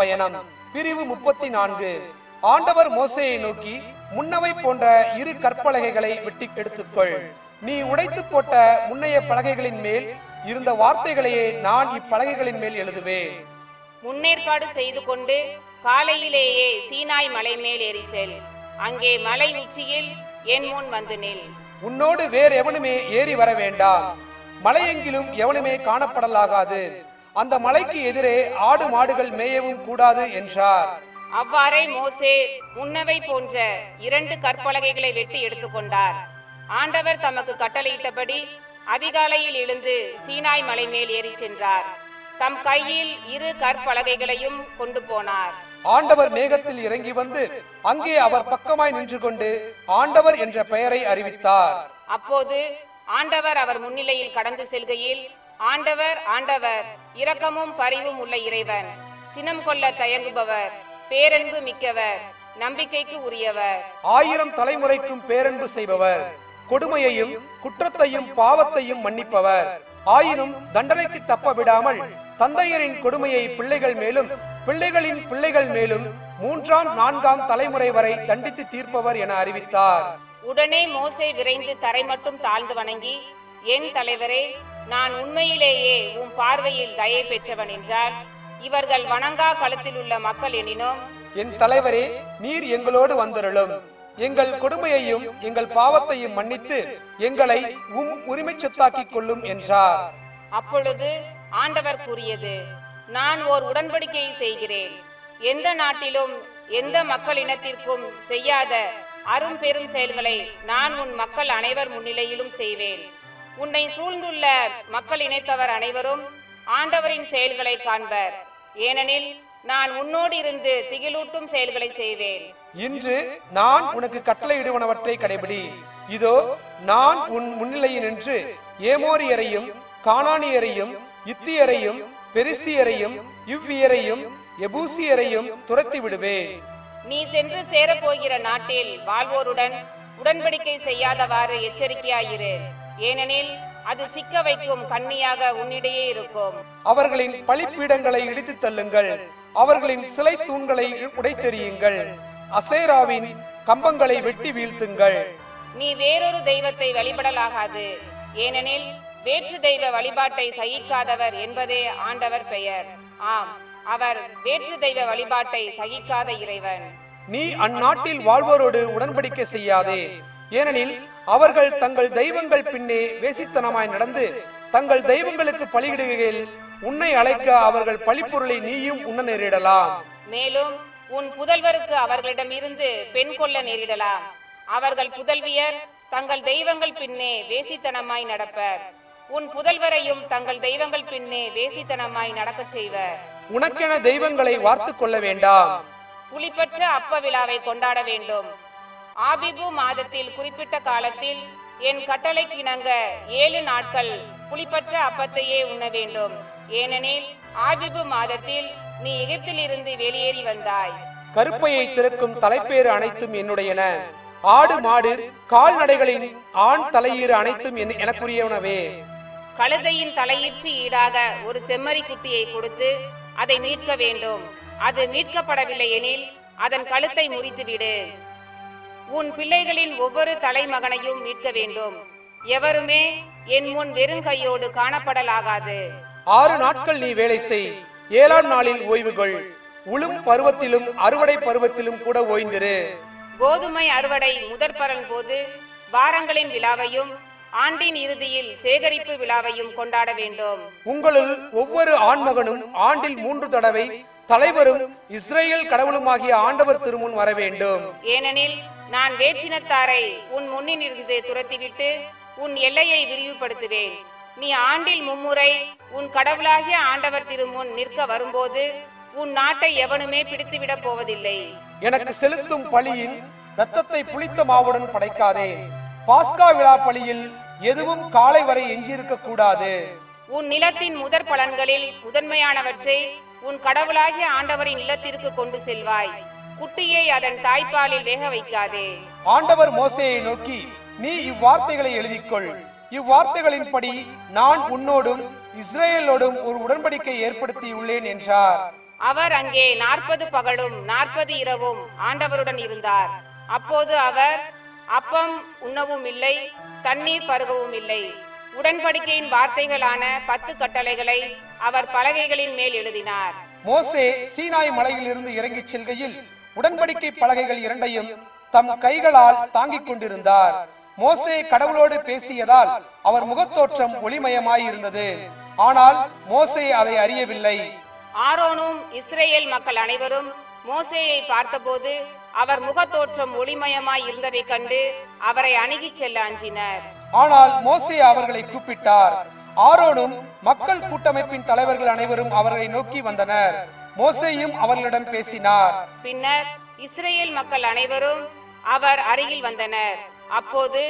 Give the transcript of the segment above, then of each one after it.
பயணம். பிரிவு முப்பத்தி நான்கு ஆண்டவர் மோசேயை நோக்கி முன்னவை போன்ற இரு கற்பலகைகளை வெட்டி எடுத்துக்கொள். நீ உடைத்து போட்ட முன்னைய பலகைகளின் மேல் இருந்த வார்த்தைகளையே நான் இப்பலகைகளின் மேல் எழுதுவேன். முன்னேற்பாடு செய்து கொண்டு காலையிலேயே சீனாய் மலை மேல் ஏறி செல். அங்கே மலை உச்சியில் என் முன் வந்து நில். உன்னோடு வேறு எவனுமே ஏறி வர வேண்டாம். மலையெங்கிலும் எவனுமே காணப்படலாகாது. அந்த மலைக்கு எதிரே ஆடு மாடுகள் மேயவும் கூடாது என்றார். அவ்வாறே மோசே முன்னவை போன்ற இரண்டு கற்பலகைகளை வெட்டி எடுத்துக்கொண்டார். ஆண்டவர் தமக்கு கட்டளையிட்டபடி அதிகாலையில் எழுந்து சீனாய் மலை மேல் ஏறி சென்றார். தம் கையில் இரு கற்பலகைகளையும் கொண்டு போனார். ஆண்டவர் மேகத்தில் இறங்கி வந்து அங்கே அவர் பக்கமாய் நின்று கொண்டு ஆண்டவர் என்ற பெயரை அறிவித்தார். அப்போது ஆண்டவர் அவர் முன்னிலையில் கடந்து செல்கையில் ஆண்டவர் ஆண்டவர் இரக்கமும் பரிவும் உள்ள இறைவன். சினம் கொள்ள தயங்குபவர் பேரன்பு மிக்கவர் நம்பிக்கைக்கு உரியவர். ஆயிரம் தலைமுறைக்கும் பேரன்பு செய்பவர் கொடுமையையும் குற்றத்தையும் பாவத்தையும் மன்னிப்பவர். ஆயினும் தண்டனைக்கு தப்ப விடாமல் தந்தையரின் கொடுமையை பிள்ளைகள் மேலும் பிள்ளைகளின் பிள்ளைகள் மேலும் மூன்றாம் நான்காம் தலைமுறை வரை தண்டித்து தீர்ப்பவர் என அறிவித்தார். உடனே மோசே விரைந்து தரை மட்டும் தாழ்ந்து வணங்கி என் தலைவரே நான் உண்மையிலேயே உம் பார்வையில் தயை பெற்றவன் என்றால் இவர்கள் வணங்கா களத்தில் உள்ள மக்கள் எனினும் என் தலைவரே நீர் எங்களோடு வந்தருளும். எங்கள் கொடுமையையும் எங்கள் பாவத்தையும் மன்னித்து எங்களை உம் உரிமை சொத்தாக்கிக் கொள்ளும் என்றார். அப்பொழுது ஆண்டவர் கூறியது நான் ஓர் உடன்படிக்கையை செய்கிறேன். எந்த நாட்டிலும் எந்த மக்கள் இனத்திற்கும் செய்யாத அரும் பெரும் செயல்களை நான் உன் மக்கள் அனைவர் முன்னிலையிலும் செய்வேன். உன்னை சூழ்ந்துள்ள மக்கள் இணைத்தவர் அனைவரும் ஆண்டவரின் செயல்களை காண்பர். ஏனெனில் நான் உன்னோடு இருந்து திகிலூட்டும் செயல்களை செய்வேன். இன்று நான் உனக்கு கட்டளையிடுவனவற்றை கடைபிடி. இதோ நான் உன் முன்னிலையில் நின்று ஏமோரியரையும் கானானியரையும் இத்தியரையும் பெரிசியரையும் இவ்வியரையும் எபூசியரையும் துரத்தி விடுவேன். நீ சென்று சேரப்போகிற நாட்டில் வாழ்வோருடன் உடன்படிக்கை செய்யாதவாறு எச்சரிக்கையாயிரு. ஏனெனில் அது சிக்க வைக்கும் கண்ணியாக உன்னிடையே இருக்கும். அவர்களின் பலிப்பீடங்களை இடித்து தள்ளுங்கள். அவர்களின் சிலை தூண்களை உடைத்தெறியுங்கள். அசேராவின் கம்பங்களை வெட்டி வீழ்த்துங்கள். நீ வேறொரு தெய்வத்தை வழிபடலாகாது. ஏனெனில் வேற்று தெய்வ வழிபாட்டை சகிக்காதவர் என்பதே ஆண்டவர் பெயர். ஆம் அவர் வேற்று தெய்வ வழிபாட்டை சகிக்காத இறைவன். நீ அந்நாட்டில் வாழ்வோரோடு உடன்படிக்கை செய்யாதே. ஏனெனில் அவர்கள் தங்கள் தெய்வங்கள் பின்னே வேசித்தனமாய் நடந்து தங்கள் தெய்வங்களுக்கு பலியிடுகையில் உன்னை அழைக்க அவர்கள் பழிப்பொருளை நீயும் உண்ண நேரிடலாம். மேலும் உன் புதல்வருக்கு அவர்களிடமிருந்து பெண் கொள்ள நேரிடலாம். அவர்கள் புதல்வியர் தங்கள் தெய்வங்கள் பின்னே வேசித்தனமாய் நடப்பர். உன் புதல்வரையும் தங்கள் தெய்வங்கள் பின்னே வேசித்தனமாய் நடக்கச் செய்வர். உனக்கென தெய்வங்களை வார்த்து கொள்ள வேண்டாம். புலிப்பற்ற அப்ப விழாவை கொண்டாட வேண்டும். ஆபிபு மாதத்தில் குறிப்பிட்ட காலத்தில் என் கட்டளைக்கு இணங்க ஏழு நாட்கள் புலிப்பற்ற அப்பத்தையே உண்ண வேண்டும். ஏனெனில் ஆபிபு மாதத்தில் நீ எகிப்திலிருந்து வெளியேறி வந்தாய். கருப்பையை திறக்கும் தலைப்பேறு அனைத்தும் என்னுடையன. ஆடு மாடு கால்நடைகளின் ஆண் தலையீறு அனைத்தும் என்- எனக்குரியவனவே. கழுதையின் தலையீற்று ஈடாக ஒரு செம்மறி குட்டியை கொடுத்து அதை மீட்க வேண்டும். அது மீட்கப்படவில்லை எனில் அதன் கழுத்தை முறித்துவிடு. உன் பிள்ளைகளின் ஒவ்வொரு தலைமகனையும் மீட்க வேண்டும். எவருமே என் முன் வெறுங்கையோடு காணப்படலாகாது. ஆறு நாட்கள் நீ வேலை செய். ஏழாம் நாளில் ஓய்வு கொள் உளும் பருவத்திலும் அறுவடை பருவத்திலும் கூட ஓய்ந்திரு. கோதுமை அறுவடை முதற்பரன் போது வாரங்களின் விழாவையும் ஆண்டின் இறுதியில் சேகரிப்பு விழாவையும் கொண்டாட வேண்டும். உங்களுள் ஒவ்வொரு ஆண்மகனும் ஆண்டில் மூன்று தடவை தலைவரும் இஸ்ரேல் கடவுளுமாகிய ஆண்டவர் திருமுன் வர வேண்டும். ஏனெனில் நான் வேற்றினத்தாரை உன் முன்னிலிருந்து துரத்திவிட்டு உன் எல்லையை விரிவுபடுத்துவேன். நீ ஆண்டில் மும்முறை உன் கடவுளாகிய ஆண்டவர் திருமுன் நிற்க வரும்போது உன் நாட்டை எவனுமே பிடித்துவிடப் போவதில்லை. எனக்கு செலுத்தும் பலியின் இரத்தத்தை புளித்த மாவுடன் படைக்காதே. பாஸ்கா விழா பலியில் எதுவும் காலை வரை எஞ்சியிருக்க கூடாது. உன் நிலத்தின் முதற் பலன்களில் முதன்மையானவற்றை உன் கடவுளாகிய ஆண்டவரின் இல்லத்திற்கு கொண்டு செல்வாய். குட்டியை அதன் தாய்ப்பாலில் வேக வைக்காதே. ஆண்டவர் மோசேயை நோக்கி நீ இவ்வார்த்தைகளை எழுதிக்கொள். இவ்வார்த்தைகளின்படி நான் உன்னோடும் இஸ்ரேலோடும் ஒரு உடன்படிக்கை ஏற்படுத்தியுள்ளேன் என்றார். அவர் அங்கே நாற்பது பகலும் நாற்பது இரவும் ஆண்டவருடன் இருந்தார். அப்போது அவர் அப்பம் உண்ணவும் இல்லை தண்ணீர் பருகவும் இல்லை. உடன்படிக்கையின் வார்த்தைகளான பத்து கட்டளைகளை அவர் பலகைகளின் மேல் எழுதினார். மோசே சீனாய் மலையிலிருந்து இறங்கிச் செல்கையில் உடன்படிக்கை பலகைகள் இரண்டையும் தம் கைகளால் தாங்கிக் கொண்டிருந்தார். மோசே கடவுளோடு பேசியதால் அவர் முகத்தோற்றம் ஒளிமயமாய் இருந்தது ஆனால் மோசே அதை அறியவில்லை. ஆரோனும் இஸ்ரேல் மக்கள் அனைவரும் மோசேயை பார்த்தபோது அவர் முகத்தோற்றம் ஒளிமயமாய் இருந்ததைக் கண்டு அவரை அணுகிச் செல்ல அஞ்சினர். ஆனால் மோசே அவர்களை கூப்பிட்டார். ஆரோனும் மக்கள் கூட்டமைப்பின் தலைவர்கள் அனைவரும் அவர்களை நோக்கி வந்தனர். மோசேயும் அவர்களிடம் பேசினார். பின்னர் இஸ்ரேல் மக்கள் அனைவரும் அவர் அருகில் வந்தனர். அப்போது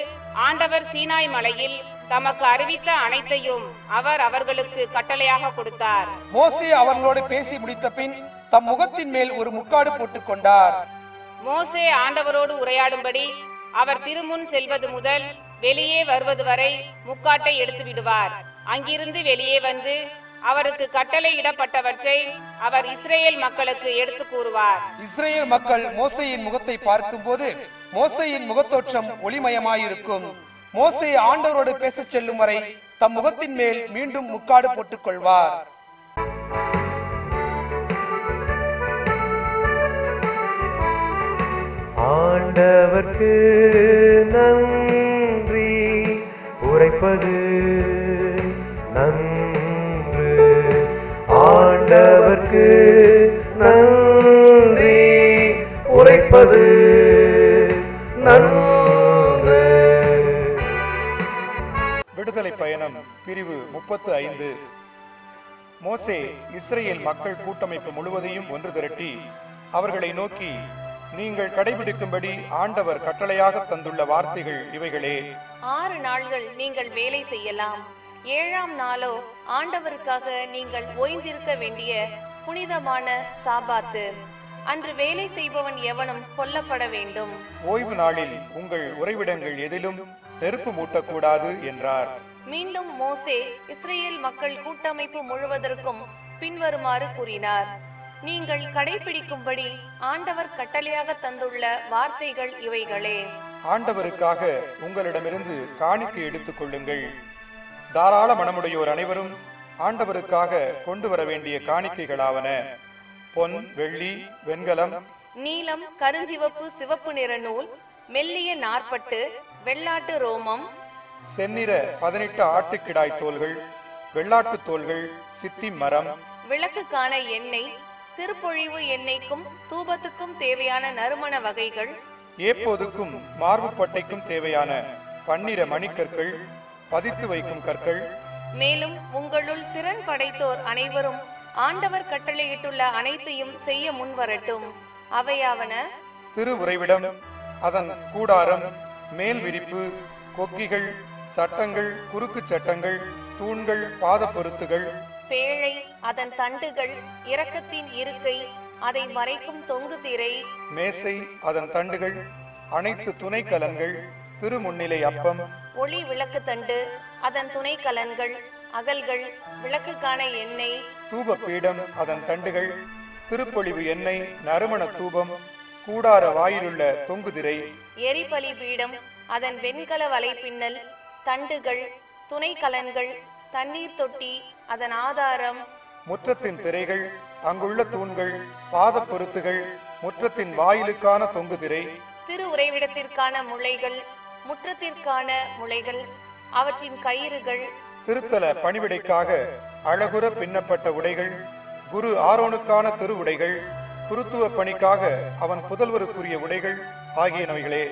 ஆண்டவர் சீனாய் மலையில் தமக்கு அறிவித்த அனைத்தையும் அவர் அவர்களுக்கு கட்டளையாக கொடுத்தார். மோசே அவர்களோடு பேசி முடித்த பின் தம் முகத்தின் மேல் ஒரு முக்காடு போட்டுக் கொண்டார். மோசே ஆண்டவரோடு உரையாடும்படி அவர் திருமுன் செல்வது முதல் வெளியே வருவது வரை முக்காட்டை எடுத்து விடுவார். அங்கிருந்து வெளியே வந்து அவருக்கு கட்டளையிடப்பட்டவற்றை அவர் இஸ்ரேல் மக்களுக்கு எடுத்து கூறுவார். இஸ்ரேல் மக்கள் மோசேயின் முகத்தை பார்க்கும்போது மோசேயின் முகத்தோற்றம் ஒளிமயமாயிருக்கும். மோசே ஆண்டவரோடு பேசச் செல்லும் வரை தம் முகத்தின் மேல் மீண்டும் முக்காடு போட்டுக் கொள்வார். ஆண்டவர்க்கு நன்றி உரைப்பது நன்று உரைப்பது நன்று. விடுதலை பயணம் பிரிவு முப்பத்து ஐந்து. மோசே இஸ்ரேல் மக்கள் கூட்டமைப்பு முழுவதையும் ஒன்று திரட்டி அவர்களை நோக்கி நீங்கள் கடைபிடிக்கும்படி ஆண்டவர் கட்டளையாக தந்துள்ள வார்த்தைகள் இவைகளே. ஆறு நாள்கள் நீங்கள் வேலை செய்யலாம். ஏழாம் நாளோ ஆண்டவருக்காக நீங்கள் ஓய்ந்திருக்க வேண்டிய புனிதமான சாபாத்து. அன்று வேலை செய்பவன் எவனும் கொல்லப்பட வேண்டும். ஓய்வு நாளில் உங்கள் உறைவிடங்கள் எதிலும் நெருப்பு மூட்டக்கூடாது என்றார். மீண்டும் மோசே இஸ்ரேல் மக்கள் கூட்டமைப்பு முழுவதற்கும் பின்வருமாறு கூறினார். நீங்கள் கடைபிடிக்கும்படி ஆண்டவர் கட்டளையாக தந்துள்ள வார்த்தைகள் இவைகளே. ஆண்டவருக்காக உங்களிடமிருந்து காணிக்கை எடுத்துக் கொள்ளுங்கள். தாராள மனமுடையோர் அனைவரும் ஆண்டவருக்காக கொண்டு வர வேண்டிய காணிக்கைகளாவன. பொன் வெள்ளி வெண்கலம். நீலம் கருஞ்சிவப்பு சிவப்பு நிற நூல் மெல்லிய நாற்பட்டு வெள்ளாட்டு ரோமம். செந்நிற பதினெட்டு ஆட்டுக்கிடாய் தோல்கள் வெள்ளாட்டுத் தோல்கள் சித்தி மரம். விளக்குக்கான எண்ணெய் திருப்பொழிவு எண்ணெய்க்கும் தூபத்துக்கும் தேவையான நறுமண வகைகள். ஏப்போதுக்கும் மார்புப்பட்டைக்கும் தேவையான பன்னிர மணிக்கற்கள் பதித்து வைக்கும் கற்கள். மேலும் உங்களுள் திறன் படைத்தோர் அனைவரும் ஆண்டவர் கட்டளையிட்டுள்ள அனைத்தையும் செய்ய முன்வரட்டும். அவையாவன? திரு உறைவிடம் அதன் கூடாரம் மேல் விரிப்பு கொக்கிகள் சட்டங்கள் குறுக்குச் சட்டங்கள் தூண்கள் பாதப்பொருத்துகள் பேழை அதன் தண்டுகள் இரக்கத்தின் இருக்கை அதை மறைக்கும் தொங்கு திரை. மேசை அதன் தண்டுகள் அனைத்து துணைக்கலன்கள் திருமுன்னிலை அப்பம். ஒளி விளக்கு தண்டு அதன் துணை கலன்கள் அகல்கள் விளக்குக்கான எண்ணெய். தூப பீடம் அதன் தண்டுகள். திருப்பொழிவு எண்ணெய் நறுமண தூபம். கூடார வாயிலுள்ள தொங்குதிரை. எரிபலி பீடம் அதன் வெண்கல வலைப்பின்னல். தண்டுகள் துணை கலன்கள். தண்ணீர் தொட்டி அதன் ஆதாரம். முற்றத்தின் திரைகள் அங்குள்ள தூண்கள் பாதப்பொருத்துகள் முற்றத்தின் வாயிலுக்கான தொங்குதிரை. திரு உறைவிடத்திற்கான முளைகள் முற்றத்திற்கான முளைகள். அவற்றின் கயிறுகள் திருத்தல பணிவிடைக்காக அழகுற பின்னப்பட்ட உடைகள் குரு ஆரோனுக்கான திரு உடைகள் குருத்துவ பணிக்காக அவன் புதல்வருக்குரிய உடைகள் ஆகியனவைகளே.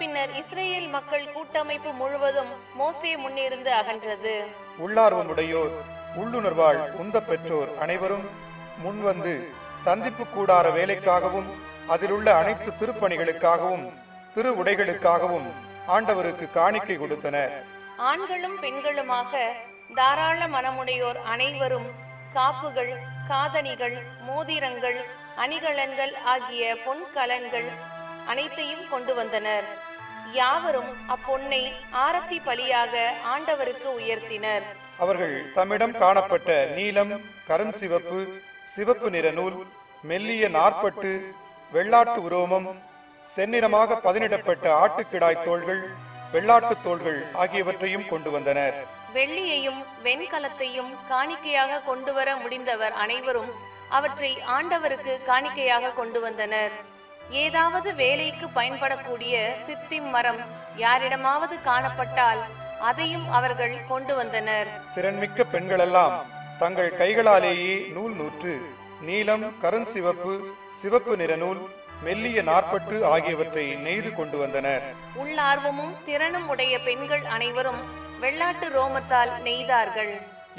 பின்னர் இஸ்ரேல் மக்கள் கூட்டமைப்பு முழுவதும் மோசே முன்னிருந்து அகன்றது. உள்ளார்வமுடையோர் உள்ளுணர்வால் உந்த பெற்றோர் அனைவரும் முன்வந்து சந்திப்பு கூடார வேலைக்காகவும் அதிலுள்ள அனைத்து திருப்பணிகளுக்காகவும் திரு உடைகளுக்காகவும் ஆண்டவருக்கு காணிக்கை கொடுத்தனர். ஆண்களும் பெண்களுமாக தாராள மனமுடையோர் அனைவரும் காப்புகள் காதணிகள் மோதிரங்கள் அணிகலன்கள் ஆகிய பொன் கலன்கள் அனைத்தையும் கொண்டு வந்தனர். யாவரும் அப்பொன்னை ஆரத்தி பலியாக ஆண்டவருக்கு உயர்த்தினர். அவர்கள் தம்மிடம் காணப்பட்ட நீலம் கரும் சிவப்பு சிவப்பு நிற நூல் மெல்லிய நாற்பட்டு வெள்ளாட்டு உரோமம் செந்நிறமாக பதினிடப்பட்ட ஆட்டுக்கிடாய் தோள்கள் வெள்ளாட்டுத் தோள்கள் ஆகியவற்றையும் கொண்டு வந்தனர். வெள்ளியையும் வெண்கலத்தையும் காணிக்கையாக கொண்டு வர முடிந்தவர் அனைவரும் அவற்றை ஆண்டவருக்கு காணிக்கையாக கொண்டு வந்தனர். ஏதாவது வேலைக்கு பயன்படக்கூடிய சித்திம் மரம் யாரிடமாவது காணப்பட்டால் அதையும் அவர்கள் கொண்டு வந்தனர். திறன்மிக்க பெண்களெல்லாம் தங்கள் கைகளாலேயே நூல் நூற்று நீலம் கருஞ்சிவப்பு சிவப்பு நிற நூல் மெல்லிய நாற்பட்டு ஆகியவற்றை நெய்து கொண்டு வந்தனர். உள்ளார்வமும் திறனும் உடைய பெண்கள் அனைவரும் வெள்ளாட்டு ரோமத்தால் நெய்தார்கள்.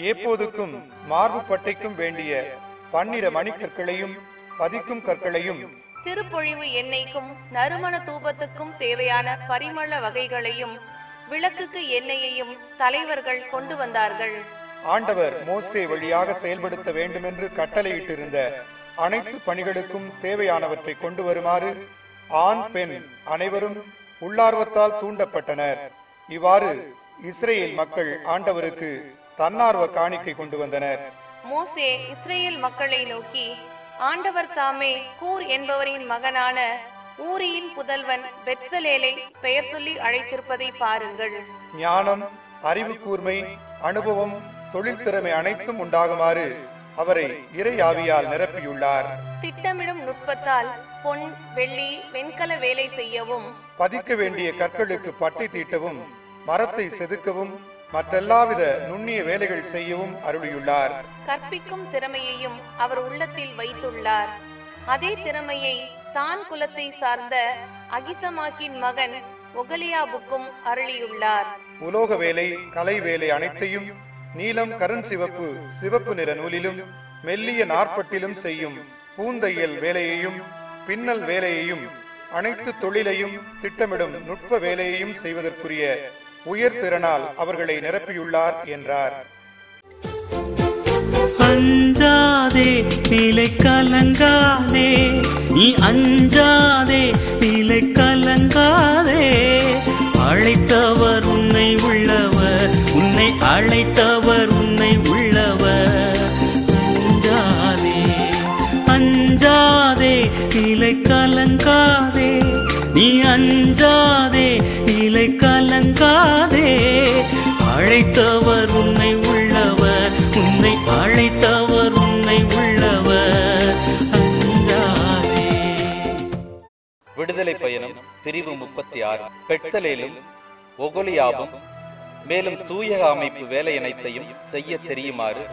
ஏப்போதுக்கும் மார்பு பட்டைக்கும் வேண்டிய பன்னிர மணிக்கற்களையும் பதிக்கும் கற்களையும் திருப்பொழிவு எண்ணெய்க்கும் நறுமண தூபத்துக்கும் தேவையான பரிமள வகைகளையும் விளக்குக்கு எண்ணெயையும் தலைவர்கள் கொண்டு வந்தார்கள். ஆண்டவர் மோசே வழியாக செயல்படுத்த வேண்டுமென்று கட்டளையிட்டிருந்த அனைத்து பணிகளுக்கும் தேவையானவற்றை கொண்டு வருமாறு ஆண் பெண் அனைவரும் உள்ளார்வத்தால் தூண்டப்பட்டனர். இவ்வாறு இஸ்ரேல் மக்கள் ஆண்டவருக்கு தன்னார்வ காணிக்கை கொண்டு வந்தனர். மோசே இஸ்ரேல் மக்களை நோக்கி ஆண்டவர் தாமே கூர் என்பவரின் மகனான ஊரியின் புதல்வன் பெத்சலேலை பெயர் சொல்லி அழைத்திருப்பதை பாருங்கள். ஞானம் அறிவு கூர்மை அனுபவம் தொழில் திறமை அனைத்தும் உண்டாகுமாறு அவரை இறை ஆவியால் நிரப்பியுள்ளார். திட்டமிடும் நுட்பத்தால் பொன் வெள்ளி வெண்கல வேலை செய்யவும் பதிக்க வேண்டிய கற்களுக்கு பட்டை தீட்டவும் மரத்தை செதுக்கவும் மற்றெல்லாவித நுண்ணிய வேலைகள் செய்யவும் அருளியுள்ளார். கற்பிக்கும் திறமையையும் அவர் உள்ளத்தில் வைத்துள்ளார். அதே திறமையை தான் குலத்தை சார்ந்த அகிசமாக்கின் மகன் ஒகலியாபுக்கும் அருளியுள்ளார். உலோக வேலை கலை வேலை அனைத்தையும் நீலம் கருஞ்சிவப்பு சிவப்பு நிற நூலிலும் மெல்லிய நாற்பட்டிலும் செய்யும் பூந்தையல் வேலையையும் பின்னல் வேலையையும் அனைத்து தொழிலையும் திட்டமிடும் நுட்ப வேலையையும் செய்வதற்குரிய உயர் திறனால் அவர்களை நிரப்பியுள்ளார் என்றார். அஞ்சாதே நிலை கலங்காதே நீ அஞ்சாதே உன்னை அழைத்தவர் உன்னை உள்ளவர். அஞ்சாதே அஞ்சாதே இலை கலங்காதே. நீ அஞ்சாதே இலை கலங்காதே. அழைத்தவர் உன்னை உள்ளவர். உன்னை அழைத்தவர் உன்னை உள்ளவர். அஞ்சாதே. விடுதலை பயணம் பிரிவு முப்பத்தி ஆறு. பெட்சலேலும் ஒகொலியாபம் மேலும் தூயக அமைப்பு வேலை அனைத்தையும் செய்ய தெரியுமாறு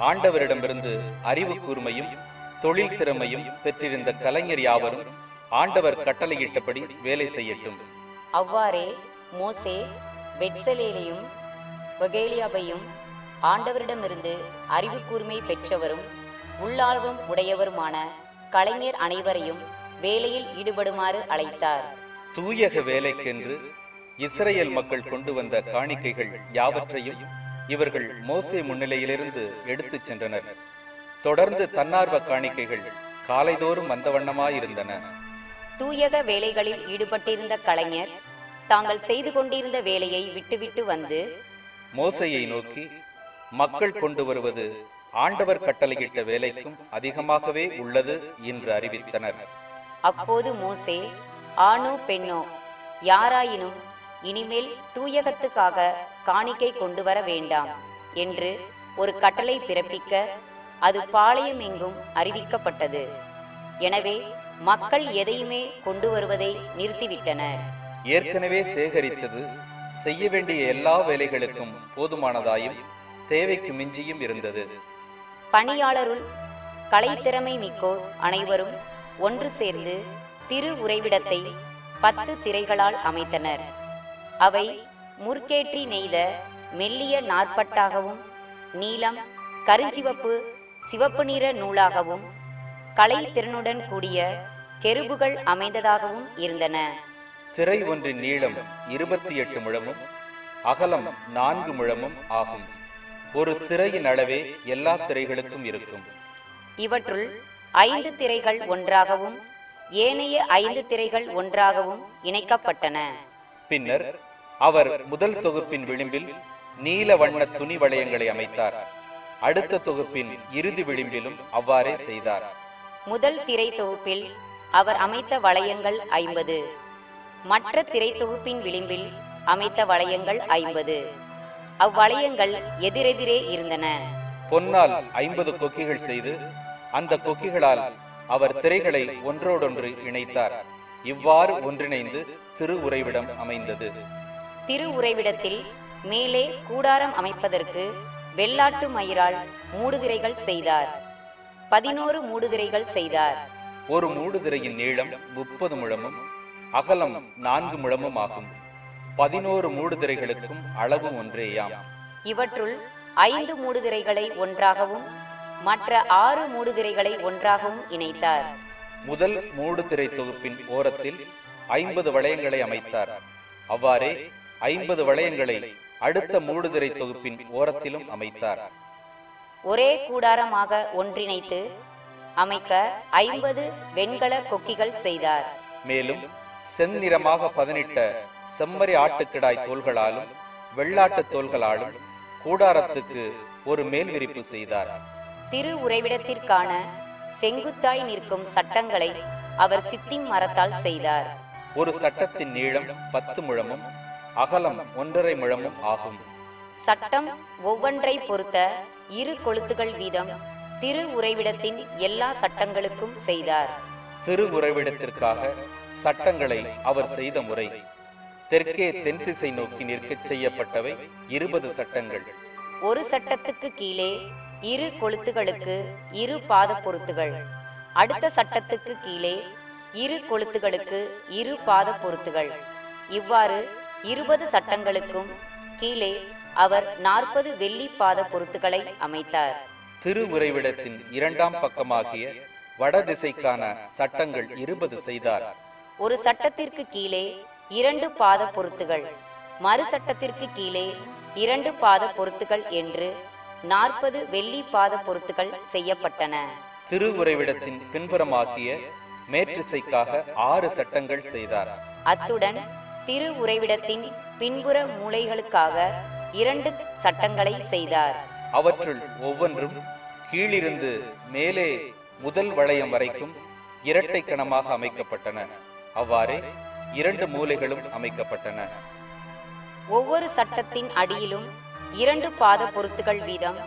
ஆண்டவரிடமிருந்து அறிவு கூர்மையும் தொழில் திறமையும் பெற்றிருந்த கலைஞர் யாவரும் ஆண்டவர் கட்டளையிட்டபடி வேலை செய்யட்டும். அவ்வாறே மோசே பெட்சலேலையும் வகேலியாவையும் ஆண்டவரிடமிருந்து அறிவு கூர்மை பெற்றவரும் உள்ளார்வம் உடையவருமான கலைஞர் அனைவரையும் வேலையில் ஈடுபடுமாறு அழைத்தார். தூயக வேலைக்கென்று இஸ்ரேல் மக்கள் கொண்டு வந்த காணிக்கைகள் யாவற்றையும் இவர்கள் மோசே முன்னிலையிலிருந்து எடுத்துச் சென்றனர். தொடர்ந்து தன்னார்வ காணிக்கைகள் காலைதோறும் வந்த வண்ணமாயிருந்தன. தூயக வேலைகளில் ஈடுபட்டிருந்த கலைஞர் தாங்கள் செய்து கொண்டிருந்த வேலையை விட்டுவிட்டு வந்து மோசையை நோக்கி மக்கள் கொண்டு வருவது ஆண்டவர் கட்டளையிட்ட வேலைக்கும் அதிகமாகவே உள்ளது என்று அறிவித்தனர். அப்போது மோசே ஆணோ பெண்ணோ யாராயினும் இனிமேல் தூயகத்துக்காக காணிக்கை கொண்டு வர வேண்டாம் என்று ஒரு கட்டளை பிறப்பிக்க அது பாளையம் எங்கும் அறிவிக்கப்பட்டது. எனவே மக்கள் எதையுமே கொண்டு வருவதை நிறுத்திவிட்டனர். ஏற்கனவே சேகரித்தது செய்ய வேண்டிய எல்லா வேலைகளுக்கும் போதுமானதாயும் தேவைக்கு மிஞ்சியும் இருந்தது. பணியாளருள் கலைத்திறமை மிக்கோர் அனைவரும் ஒன்று சேர்ந்து திரு உறைவிடத்தை பத்து திரைகளால் அமைத்தனர். அவை முற்கேற்றி நெய்த மெல்லிய நாற்பட்டாகவும் நீலம் கருஞ்சிவப்பு சிவப்பு நிற நூலாகவும் கலைத்திறனுடன் கூடிய கெருபுகள் அமைந்ததாகவும் இருந்தன. திரை ஒன்றின் நீளம் இருபத்தி எட்டு முழமும் அகலம் நான்கு முழமும் ஆகும். ஒரு திரையின் அளவே எல்லா திரைகளுக்கும் இருக்கும். இவற்றுள் ஐந்து திரைகள் ஒன்றாகவும் ஏனைய ஐந்து திரைகள் ஒன்றாகவும் இணைக்கப்பட்டன. அடுத்த தொகுப்பின் இறுதி விளிம்பிலும் அவ்வாறே செய்தார். முதல் திரை தொகுப்பில் அவர் அமைத்த வளையங்கள் ஐம்பது. மற்ற திரை தொகுப்பின் விளிம்பில் அமைத்த வளையங்கள் ஐம்பது. அவ்வளையங்கள் எதிரெதிரே இருந்தன. பொன்னால் ஐம்பது கொக்கிகள் செய்து அந்த கொக்கிகளால் அவர் திரைகளை ஒன்றோடொன்று இணைத்தார். இவ்வாறு ஒன்றிணைந்து திரு உறைவிடம் அமைந்தது. திரு உறைவிடத்தில் மேலே கூடாரம் அமைப்பதற்கு வெள்ளாட்டு மயிரால் மூடுதிரைகள் செய்தார். பதினோரு மூடுதிரைகள் செய்தார். ஒரு மூடுதிரையின் நீளம் முப்பது முழமும் அகலம் நான்கு முழமும் ஆகும். பதினோரு மூடுதிரைகளுக்கும் அளவு ஒன்றேயாம். இவற்றுள் ஐந்து மூடுதிரைகளை ஒன்றாகவும் மற்ற ஆறு மூடுதிரைகளை ஒன்றாகவும் இணைத்தார். முதல் மூடுதிரை தொகுப்பின் ஓரத்தில் ஐம்பது வளையங்களை அமைத்தார். அவ்வாறே ஐம்பது வளையங்களை அடுத்த மூடுதிரை தொகுப்பின் ஓரத்திலும் அமைத்தார். ஒரே கூடாரமாக ஒன்றிணைத்து அமைக்க ஐம்பது வெண்கல கொக்கிகள் செய்தார். மேலும் செந்நிறமாக பதனிட்ட செம்மறி ஆட்டுக்கிடாய் தோள்களாலும் வெள்ளாட்டுத் தோள்களாலும் கூடாரத்துக்கு ஒரு மேல் விரிப்பு செய்தார். திரு உறைவிடத்திற்கான செங்குத்தாய் நிற்கும் சட்டங்களை அவர் சித்திம் மரத்தால் செய்தார். ஒரு சட்டத்தின் நீளம் பத்து முழமும் அகலம் ஒன்றரை முழமும் ஆகும். சட்டம் ஒவ்வொன்றை பொறுத்த இரு கொளுத்துகள் வீதம் திரு உறைவிடத்தின் எல்லா சட்டங்களுக்கும் செய்தார். திரு உறைவிடத்திற்காக சட்டங்களை அவர் செய்த முறை. தெற்கே தென் திசை நோக்கி நிற்கச் செய்யப்பட்டவை இருபது சட்டங்கள். ஒரு சட்டத்துக்கு கீழே இரு கொளுத்துகளுக்கு இரு பாத பொருத்துகள். அடுத்த சட்டத்துக்கு கீழே இரு கொளுத்துகளுக்கு இரு பாத பொருத்துகள். இவ்வாறு இருபது சட்டங்களுக்கும் கீழே அவர் நாற்பது வெள்ளி பாத பொருத்துகளை அமைத்தார். திரு உறைவிடத்தின் இரண்டாம் பக்கமாகிய வடதிசைக்கான சட்டங்கள் இருபது செய்தார். ஒரு சட்டத்திற்கு கீழே இரண்டு பாத பொருத்துகள் மறு சட்டத்திற்கு கீழே இரண்டு பாத பொருத்துகள் என்று நாற்பது வெள்ளி பாத பொருத்துகள் செய்யப்பட்டன. திரு உறைவிடத்தின் பின்புறமாகிய மேற்றிசைக்காக ஆறு சட்டங்கள் செய்தார். அத்துடன் திரு உறைவிடத்தின் பின்புற மூலைகளுக்காக இரண்டு சட்டங்களை செய்தார். அவற்றுள் ஒவ்வொன்றும் கீழிருந்து மேலே முதல் வளையம் வரைக்கும் இரட்டை கணமாக அமைக்கப்பட்டன. அவ்வாறே இரண்டு மூலைகளும் அமைக்கப்பட்டன. ஒவ்வொரு சட்டத்தின் அடியிலும் இரண்டு பாத பொருத்துகள் வீதம்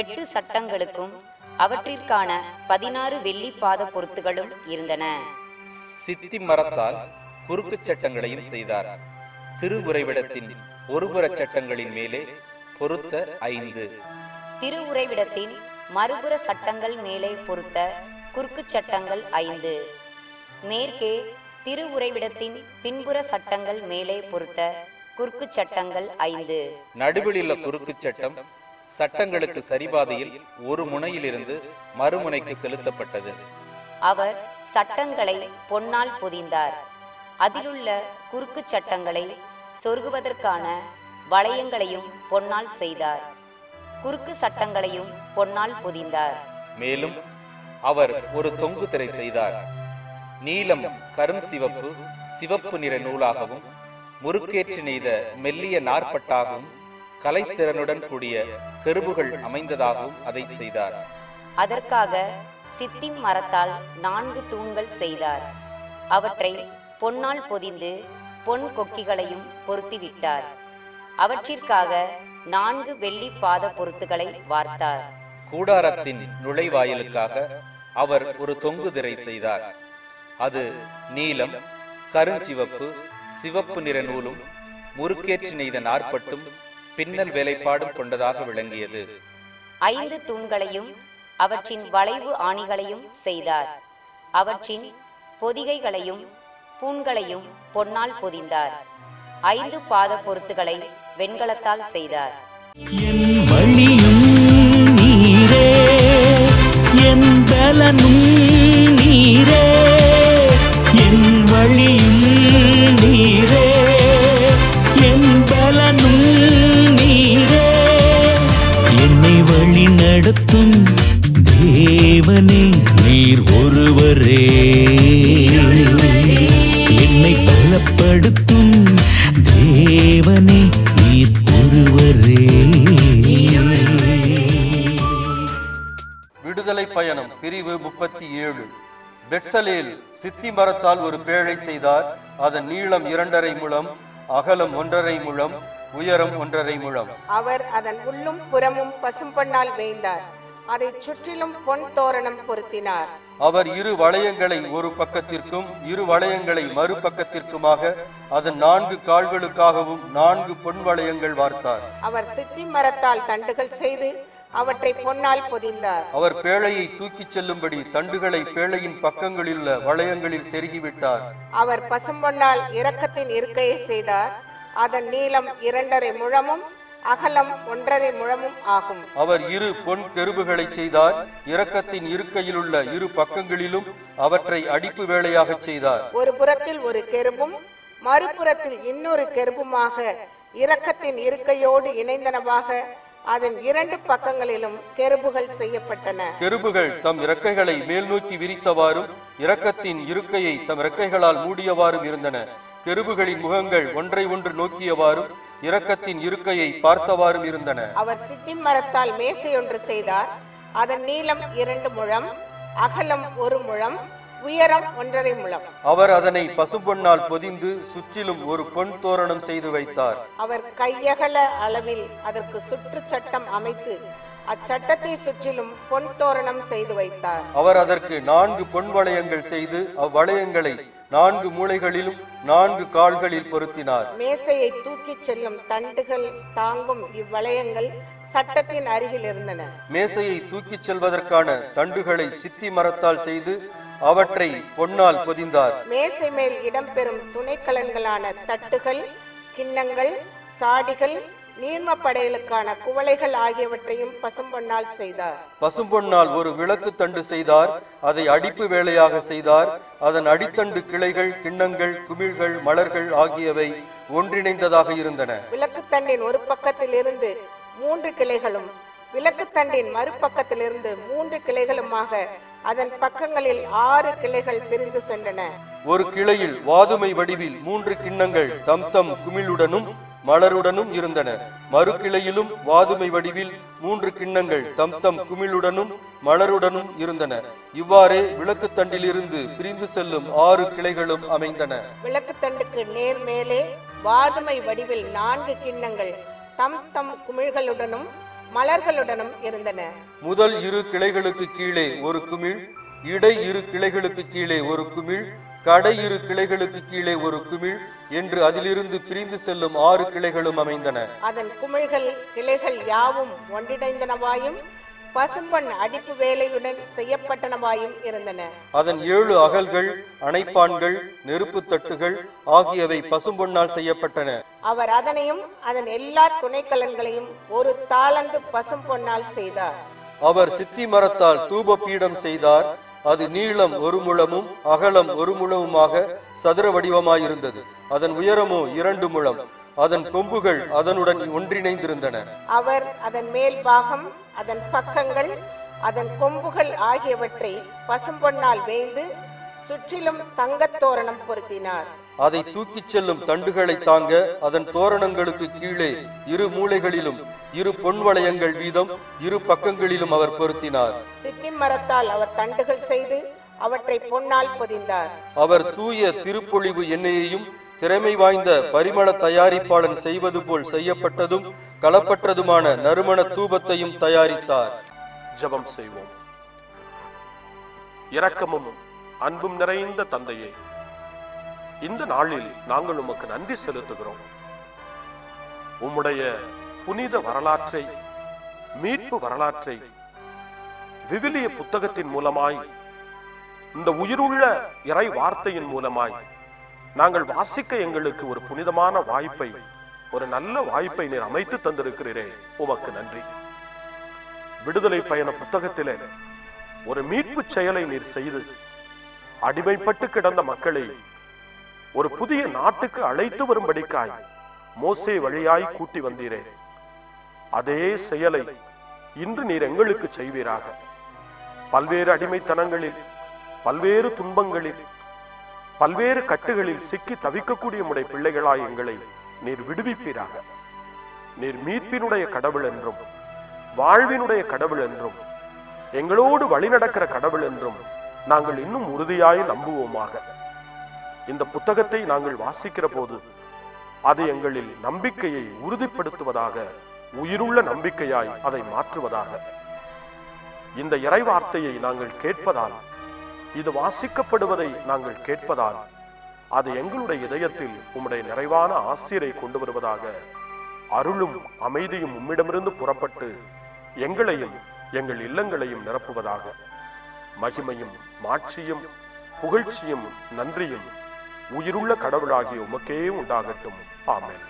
எட்டு சட்டங்களுக்கும் அவற்றிற்கான பதினாறு வெள்ளி பாத பொருத்துகளும் இருந்தன. சித்தி மரத்தால் குறுக்குச் சட்டங்களையும் செய்தார். திரு உறைவிடத்தின் ஒருபுறச் சட்டங்களின் மேலே பொருத்த ஐந்து. திரு உறைவிடத்தின் மறுபுற சட்டங்கள் மேலே பொருத்த குறுக்குச் சட்டங்கள் ஐந்து. மேற்கே திரு உறைவிடத்தின் பின்புற சட்டங்கள் மேலே பொருத்த குறுக்குச் சட்டங்கள் ஐந்து. நடுவிலுள்ள குறுக்குச் சட்டம் சட்டங்களுக்கு சரிபாதையில் ஒரு முனையிலிருந்து மறுமுனைக்கு செலுத்தப்பட்டது. அவர் சட்டங்களை பொன்னால் பொதிந்தார். அதிலுள்ள குறுக்குச் சட்டங்களை சொருகுவதற்கான வளையங்களையும் பொன்னால் செய்தார். குறுக்கு சட்டங்களையும் பொன்னால் பொதிந்தார். மேலும் அவர் ஒரு தொங்கு திரை செய்தார். நீலம் கரும் சிவப்பு சிவப்பு நிற நூலாகவும் முறுக்கேற்றி நெய்த மெல்லிய நாற்பட்டாகவும் கலைத்திறனுடன் கூடிய கருவுகள் அமைந்ததாகவும் அதை செய்தார். அதற்காக சித்திம் மரத்தால் நான்கு தூண்கள் செய்தார். அவற்றை பொன்னால் பொதிந்து பொன் கொக்கிகளையும் பொருத்திவிட்டார். அவற்றிற்காக நான்கு வெள்ளி பாத பொருத்துகளை வார்த்தார். கூடாரத்தின் நுழைவாயிலுக்காக அவர் ஒரு தொங்கு திரை செய்தார். அது நீலம் கருஞ்சிவப்பு சிவப்பு நிற நூலும் முறுக்கேற்றி நெய்த நாற்பட்டும் பின்னல் வேலைப்பாடும் கொண்டதாக விளங்கியது. ஐந்து தூண்களையும் அவற்றின் வளைவு ஆணிகளையும் செய்தார். அவற்றின் பொதிகைகளையும் பூண்களையும் பொன்னால் பொதிந்தார். ஐந்து பாத பொருத்துகளை வெண்கலத்தால் செய்தார். என் பயணம் பிரிவு முப்பத்தி ஏழு. பெட்சலேல் சித்தி மரத்தால் ஒரு பேழை செய்தார். அதன் நீளம் இரண்டரை முழம் அகலம் ஒன்றரை முழம் உயரம் ஒன்றரை முழம். அவர் அதன் உள்ளும் புறமும் பசும்பொன்னால் வேய்ந்தார் அதைச் சுற்றிலும் பொன் தோரணம் பொருத்தினார். அவர் இரு வளையங்களை ஒரு பக்கத்திற்கும் இரு வளையங்களை மறுபக்கத்திற்குமாக அதன் நான்கு கால்களுக்காகவும் நான்கு பொன் வளையங்கள் வார்த்தார். அவர் சித்தி மரத்தால் தண்டுகள் செய்து அவற்றை பொன்னால் பொதிந்தார். அவர் பேழையை தூக்கிச் செல்லும்படி தண்டுகளை பேழையின் பக்கங்களில் உள்ள வளையங்களில் செருகிவிட்டார். அவர் பசும்பொன்னால் இரக்கத்தின் இருக்கையை செய்தார். அதன் நீளம் இரண்டரை முழமும் அகலம் ஒன்றரை முழமும் ஆகும். அவர் இரு பொன் கெருபுகளை செய்தார். இரக்கத்தின் இருக்கையில் உள்ள இரு பக்கங்களிலும் அவற்றை அடிப்பு வேலையாகச் செய்தார். ஒரு புறத்தில் ஒரு கெருபும் மறுபுறத்தில் இன்னொரு கெருபுமாக இரக்கத்தின் இருக்கையோடு இணைந்தனவாக அதன் இரண்டு பக்கங்களிலும் கெருபுகள் செய்யப்பட்டன. கெருபுகள் தம் இறக்கைகளை மேல் நோக்கி விரித்தவாறும் இரக்கத்தின் இருக்கையை தம் இறக்கைகளால் மூடியவாறும் இருந்தன. கெருபுகளின் முகங்கள் ஒன்றை ஒன்று நோக்கியவாறும் இரக்கத்தின் இருக்கையை பார்த்தவாறும் இருந்தன. அவர் சித்தி மரத்தால் மேசை ஒன்று செய்தார். அதன் நீளம் இரண்டு முழம் அகலம் ஒரு முழம் உயரம் ஒன்றரை முழம். அவர் அதனை பசும்பொன்னால் பொதிந்து சுற்றிலும் ஒரு பொன் தோரணம் செய்து வைத்தார். அவர் கையகல அளவில் அதற்கு சுற்று சட்டம் அமைத்து அச்சட்டத்தை சுற்றிலும் பொன் தோரணம் செய்து வைத்தார். அவர் அதற்கு நான்கு பொன் வளையங்கள் செய்து அவ்வளையங்களை நான்கு மூலைகளிலும் நான்கு கால்களில் பொருத்தினார். மேசையை தூக்கிச் செல்லும் தண்டுகள் தாங்கும் இவ்வளையங்கள் சட்டத்தின் அருகில் இருந்தன. மேசையை தூக்கிச் செல்வதற்கான தண்டுகளை சித்தி மரத்தால் செய்து அவற்றை பொன்னால் பொதிந்தார். மேசை மேல் இடம்பெறும் துணைக்கலன்களான தட்டுகள் கிண்ணங்கள் சாடிகள் நீர்ம படைகளுக்கான குவளைகள் ஆகியவற்றையும் பசும்பொன்னால் செய்தார். பசும்பொன்னால் ஒரு விளக்கு தண்டு செய்தார் அதை அடிப்பு வேலையாக செய்தார். அதன் அடித்தண்டு கிளைகள் கிண்ணங்கள் குமிழ்கள் மலர்கள் ஆகியவை ஒன்றிணைந்ததாக இருந்தன. விளக்குத்தண்டின் ஒரு பக்கத்தில் இருந்து மூன்று கிளைகளும் விளக்குத்தண்டின் மறுபக்கத்திலிருந்து மூன்று கிளைகளுமாக அதன் பக்கங்களில் ஆறு கிளைகள் பிரிந்து சென்றன. ஒரு கிளையில் வாதுமை வடிவில் மூன்று கிண்ணங்கள் தம் தம் குமிழுடனும் மலருடனும் இருந்தன. மறு கிளையிலும் வாதுமை வடிவில் மூன்று கிண்ணங்கள் தம் தம் குமிழுடனும் மலருடனும் இருந்தன. இவ்வாறே விளக்குத்தண்டிலிருந்து பிரிந்து செல்லும் ஆறு கிளைகளும் அமைந்தன. விளக்குத்தண்டுக்கு நேர் மேலே வாதுமை வடிவில் நான்கு கிண்ணங்கள் தம் தம் குமிழ்களுடனும் மலர்களுடனும் இருந்தன. முதல் இரு கிளைகளுக்கு கீழே ஒரு குமிழ் இடை இரு கிளைகளுக்கு கீழே ஒரு குமிழ் கடை இரு கிளைகளுக்கு கீழே ஒரு குமிழ் என்று அதிலிருந்து பிரிந்து செல்லும் ஆறு கிளைகளும் அமைந்தன. அதன் குமிழ்கள் கிளைகள் யாவும் ஒன்றிணைந்தனவாயும் பசும்பொன் அடிப்பு வேலையுடன் செய்யப்பட்டனவாயும் இருந்தன. அதன் ஏழு அகல்கள் அணைப்பான்கள் நெருப்பு தட்டுகள் ஆகியவை பசும்பொன்னால் செய்யப்பட்டன. அவர் அதனையும் அதன் எல்லா துணைக்கலன்களையும் ஒரு தாளந்து பசும்பொன்னால் செய்தார். அவர் சித்தி மரத்தால் தூப பீடம் செய்தார். அது நீளம் ஒரு முழமும் அகலம் ஒரு முழமுமாக சதுர வடிவமாயிருந்தது. அதன் உயரமோ இரண்டு முழம். அதன் கொம்புகள் அதனுடன் ஒன்றிணைந்திருந்தன. அவர் அதன் மேல் பாகம் அதன் பக்கங்கள் அதன் கொம்புகள் ஆகியவற்றை பசும்பொன்னால் வேய்ந்து சுற்றிலும் தங்கத் தோரணம் பொருத்தினார். அதை தூக்கிச் செல்லும் தண்டுகளை தாங்க அதன் தோரணங்களுக்கு கீழே இரு மூலைகளிலும் இரு பொன் வளையங்கள் வீதம் இரு பக்கங்களிலும் அவர் பொருத்தினார். சித்தி மரத்தால் அவர் தண்டுகள் செய்து அவற்றை பொன்னால் பொதிந்தார். அவர் தூய திருப்பொழிவு எண்ணெயையும் திறமை வாய்ந்த பரிமள தயாரிப்பாளன் செய்வது போல் செய்யப்பட்டதும் கலப்பற்றதுமான நறுமண தூபத்தையும் தயாரித்தார். ஜபம் செய்வோம். இரக்கமும் அன்பும் நிறைந்த தந்தையே இந்த நாளில் நாங்கள் உமக்கு நன்றி செலுத்துகிறோம். உம்முடைய புனித வரலாற்றை மீட்பு வரலாற்றை விவிலிய புத்தகத்தின் மூலமாய் இந்த உயிருள்ள இறை வார்த்தையின் மூலமாய் நாங்கள் வாசிக்க எங்களுக்கு ஒரு புனிதமான வாய்ப்பை ஒரு நல்ல வாய்ப்பை நீர் அமைத்து தந்திருக்கிறீரே. உமக்கு நன்றி. விடுதலை பயண புத்தகத்திலே ஒரு மீட்பு செயலை நீர் செய்து அடிமைப்பட்டு கிடந்த மக்களை ஒரு புதிய நாட்டுக்கு அழைத்து வரும்படிக்காய் மோசே வழியாய் கூட்டி வந்தீரே. அதே செயலை இன்று நீர் எங்களுக்கு செய்வீராக. பல்வேறு அடிமைத்தனங்களில் பல்வேறு துன்பங்களில் பல்வேறு கட்டுகளில் சிக்கி தவிக்கக்கூடிய முடை பிள்ளைகளாய் எங்களை நீர் விடுவிப்பீராக. நீர் மீட்பினுடைய கடவுள் என்றும் வாழ்வினுடைய கடவுள் என்றும் எங்களோடு வழிநடக்கிற கடவுள் என்றும் நாங்கள் இன்னும் உறுதியாய் நம்புவோமாக. இந்த புத்தகத்தை நாங்கள் வாசிக்கிற போது அது எங்களில் நம்பிக்கையை உறுதிப்படுத்துவதாக உயிருள்ள நம்பிக்கையாய் அதை மாற்றுவதாக. இந்த இறைவார்த்தையை நாங்கள் கேட்பதால் இது வாசிக்கப்படுவதை நாங்கள் கேட்பதால் அது எங்களுடைய இதயத்தில் உம்முடைய நிறைவான ஆசிரியரை கொண்டு வருவதாக அருளும் அமைதியும் உம்மிடமிருந்து புறப்பட்டு எங்களையும் எங்கள் இல்லங்களையும் நிரப்புவதாக. மகிமையும் மாட்சியும் புகழ்ச்சியும் நன்றியும் உயிருள்ள கடவுளாகிய உமக்கே உண்டாகட்டும். ஆமேன்.